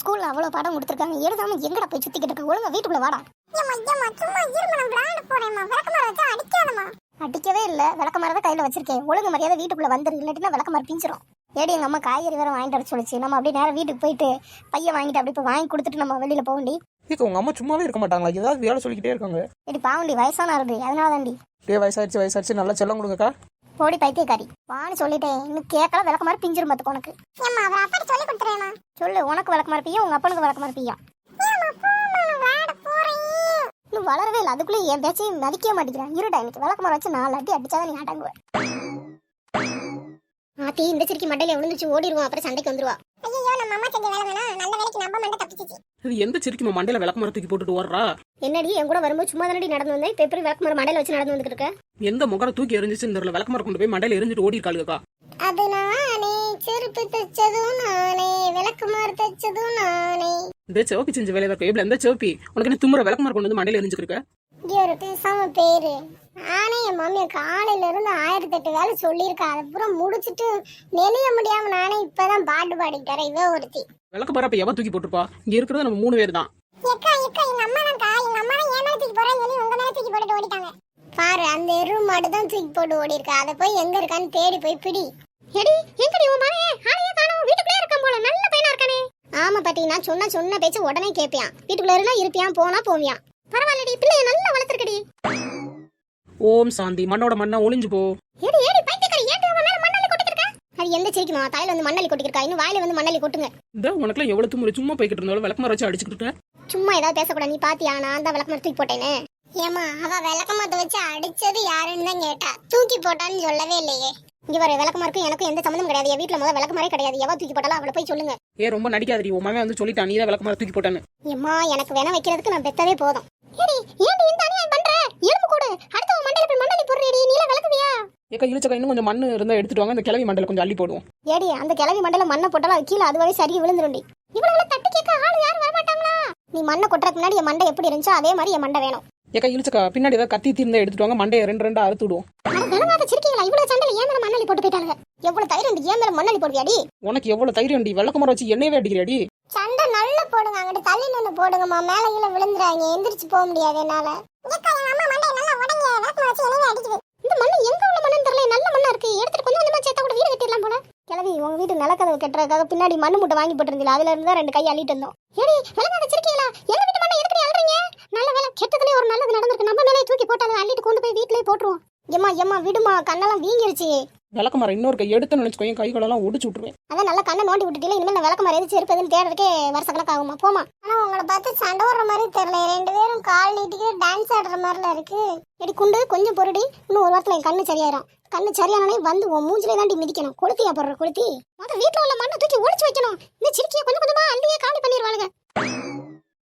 ஸ்கூல்ல அவ்வளவு பாடம் கொடுத்துருக்காங்க. எழுதாம எங்கடா போய் சுத்திக்கிட்டு இருக்க? ஒழுங்கா வீட்டுக்குள்ள வாடா. அடிக்கவே இல்ல. விளக்கமார தான் கையில வச்சிருக்கேன். ஒழுங்கு மரியாதை வீட்டுக்குள்ள வந்துரு. இல்லாட்டினா விளக்கமார பிஞ்சிரும். ஏடி எங்க அம்மா காய்கறி வேற வாங்கிட்டு வர சொல்லுச்சு. நம்ம அப்படியே நேரம் வீட்டுக்கு போயிட்டு பையன் வாங்கிட்டு அப்படியே போய் வாங்கி கொடுத்துட்டு நம்ம வெளியில போகண்டி ஏக்கா உங்க அம்மா சும்மாவே இருக்க மாட்டாங்களா? ஏதாவது வேலை சொல்லிக்கிட்டே இருக்காங்க. ஏடி பாவண்டி வயசான ஆறுது அதனால தாண்டி டே வயசாச்சு வயசாச்சு நல்லா செல்லம் கொடுங்கக்கா. போடி பைத்தியக்காரி. வான்னு சொல்லிட்டேன். இன்னும் கேட்கல விளக்கமார பிஞ்சிரும் மத்துக்கு உனக்கு. ஏம்மா அவர் அப்படி சொல்லி கொடுத்துறேன் சொல்லு உனக்கு விளக்கமார பையன் உங்க அப்பனுக்கு விளக்கமார பையன் இன்னும் வளரவே இல்லை. அதுக்குள்ளே என் பேச்சையும் மதிக்கவே மாட்டேங்கிறேன். இருடா எனக்கு விளக்கமார வச்சு நாலு அடி அடிச்சாதான் நீ அடங்குவ ஆத்தி இந்த சிரிக்கி மண்டையில விழுந்துச்சு ஓடிடுவோம் அப்புறம் சண்டைக்கு வந்துருவா. ஐயோ நம்ம அம்மா செஞ்ச வேலை வேணா நல்ல வேலைக்கு நம்ம மண்டை தப்பிச்சிச்சு. இது எந்த சிரிக்குமா மண்டையில விளக்க தூக்கி போட்டுட்டு ஓடுறா? என்னடி என் கூட வரும்போது சும்மா தானடி நடந்து வந்தேன்? இப்ப எப்படி விளக்கமார மண்டையில வச்சு நடந்து வந்துட்டு இருக்க? எந்த முகர தூக்கி எரிஞ்சிச்சு இந்த விளக்கமார கொண்டு போய் மண்டையில எரிஞ்சிட்டு ஓடி இருக்காளுக்கா அது நானே செருப்பு தைச்சதும் நானே விளக்குமாறு தைச்சதும் நானே. இந்த சிவப்பி செஞ்ச வேலையை தான் எப்படி எந்த சிவப்பி உனக்கு என்ன தும்புற விளக்கமார கொண்டு வந்து மண்டையில எரிஞ்சுக்கிருக்க இங்க ஒரு பேசாம பேரு. நானே என் மம்மி காலையில இருந்து ஆயிரத்தி எட்டு வேலை சொல்லியிருக்கா. அதை பூரா முடிச்சிட்டு நெளிய முடியாம நானே இப்பதான் பாட்டு வரேன் இவ ஒருத்தி. விளக்கமார அப்ப எவ தூக்கி போட்டுருப்பா? இங்க இருக்கிறது நம்ம மூணு பேர் தான். எக்கா எக்கா எங்க அம்மா தான்க்கா எங்க அம்மா தான் ஏன் மேல தூக்கி போறேன்னு சொல்லி உங்க மேல தூக்கி போட்டுட்டு ஓடிட்டாங்க. பாரு அந்த எரு மாடு தான் தூக்கி போட்டு ஓடி இருக்கா அதை போய் எங்க இருக்கான்னு தேடி போய் பிடி. எடி எங்கடி உன் மகன்? ஆளையே காணோம். வீட்டுக்குள்ளே இருக்கான் போல. நல்ல பையனா இருக்கானே. ஆமா பாட்டி நான் சொன்ன சொன்ன பேச்ச உடனே கேட்பியான். வீட்டுக்குள்ள இருந்தா இருப்பியான் போனா போவியான். பரவாயில்லடி பிள்ளைய நல்லா வளர்த்துருக்கடி. ஓம் சாந்தி மண்ணோட மண்ணா ஒளிஞ்சு போ. ஏடி ஏடி பைத்தியக்காரி ஏன் அவன் மேல மண்ணள்ளி கொட்டிருக்க அது எந்த சிரிக்குமா தலையில வந்து மண்ணள்ளி கொட்டிருக்கா இன்னும் வாயில வந்து மண்ணள்ளி கொட்டுங்க. இந்த உனக்குலாம் எவ்வளவு சும்மா போய்கிட்டு இருந்தாலும் விளக்கமார வச்சு அடிச்சுக்கிட்டு இருக்க. சும்மா ஏதாவது பேசக்கூடாது. நீ பாத்தியா? நான் தான் விளக்கமாறு தூக்கி போட்டேனே. ஏமா அவ விளக்கமாத்த வச்சு அடிச்சது யாருன்னு தான் கேட்டா. தூக்கி போட்டான்னு சொல்லவே இல்லையே. இங்க வர விளக்கமாருக்கும் எனக்கும் எந்த சம்மந்தம் கிடையாது. என் வீட்டுல முதல்ல விளக்கமாரே கிடையாது. எவ தூக்கி போட்டாலும் அவளை போய் சொல்லுங்க. ஏ ரொம்ப நடிக்காதடி. உன் மகன் வந்து சொல்லிட்டான் நீ தான் விளக்கமார தூக்கி போட்டான்னு. ஏம்மா எனக்கு வேணா வைக்கிறதுக்கு நான் பெத்தவே போதும். ஏடி ஏடி இந்த அநியாயம் பண்ற? எலும்பு கூடு. அடுத்த மண்டையில போய் மண்ணள்ளி போடுறேடி. நீல விளக்குவியா? ஏக்கா இழுச்சக்கா இன்னும் கொஞ்சம் மண்ணு இருந்தா எடுத்துட்டு வாங்க. இந்த கிளவி மண்டையில கொஞ்சம் அள்ளி போடுவோம். ஏடி அந்த கிளவி மண்டையில மண்ணை போட்டாலும் அது கீழே அதுவரை சரி விழுந்துருண்டி இவ்வளவு தட்டி கேட்க ஆள் யாரும் வர மண்ணை கொட்டுறதுக்கு முன்னாடி என் மண்டை எப்படி இருந்துச்சோ அதே மாதிரி என் மண்டை வேணும். ஏக்கா இழுச்சக்கா பின்னாடி ஏதாவது கத்தி தீர்ந்தா எடுத்துட்டு வாங்க. மண்டையை ரெண்டு ரெண்டா அறுத்து விடுவோம். விளங்காத சிரிக்கீங்களா இவ்வளவு சண்டையில ஏன் மேல மண்ணள்ளி போட்டு போயிட்டாங்க எவ்வளவு தைரியம் ஏன் மேல மண்ணள்ளி போடுவியாடி? உனக்கு எவ்வளவு தைரியம் டி விளக்கமார வச்சு என்னையவே அடிக்கிறியாடி? சண்டை நல்லா போடுங்க. அங்கிட்டு தள்ளி நின்று போடுங்கம்மா. மேல கீழே விழுந்துறாங்க. எந்திரிச்சு போக முடியாது என்னால. இந்த மண்ணு எங்க உள்ள மண்ணுன்னு தெரியல. நல்ல மண்ணா இருக்கு. எடுத்துட்டு கொஞ்சம் கொஞ்சமா சேர்த்தா கூட வீடு கட்டிடலாம் போல கிளவி உங்க வீட்டு நிலக்கதவு கட்டுறதுக்காக பின்னாடி மண்ணு மூட்டை வாங்கி போட்டிருந்தீங்க அதுல இருந்து தான் ரெண்டு கை அள்ளிட்டு இருந்தோம் ஏடி விளங்காத வச்சிருக்கீங்களா? எங்க வீட்டு மண்ணை எதுக்கு அழுறீங்க நல்ல வேலை கெட்டதுலயே ஒரு நல்லது நடந்திருக்கு. நம்ம மேலே தூக்கி போட்டு அதை அள்ளிட்டு கொண்டு போய் வீட்லயே போட்டுருவோம். எம்மா எம்மா விடுமா கண்ணெல்லாம் வீங்கிருச்சு. விளக்க மரம் இன்னொரு கை எடுத்து நினைச்சுக்கோ என் கைகளெல்லாம் ஒடிச்சு விட்டுருவேன். அதான் நல்லா கண்ணை நோண்டி விட்டுட்டே இனிமேல் இந்த விளக்க மரம் எரிச்சு இருப்பதுன்னு தேடுறதுக்கே வருஷ கணக்கு போமா ஆனா உங்களை பார்த்து சண்டை வர்ற மாதிரி தெரியல ரெண்டு பேரும் கால் நீட்டிக்கிட்டு டான்ஸ் ஆடுற மாதிரிலாம் இருக்கு. எடி குண்டு கொஞ்சம் பொருடி. இன்னும் ஒரு வாரத்தில் என் கண்ணு சரியாயிரும். கண்ணு சரியானே வந்து உன் மூஞ்சிலே தாண்டி மிதிக்கணும். கொளுத்தியா போடுற கொளுத்தி. மொத்தம் வீட்டில் உள்ள மண்ணை தூக்கி ஒழிச்சு வைக்கணும். இந்த சிரிக்கியை கொஞ்சம் கொஞ்சமா அள்ளியே காலி பண்ணிடுவானுங்க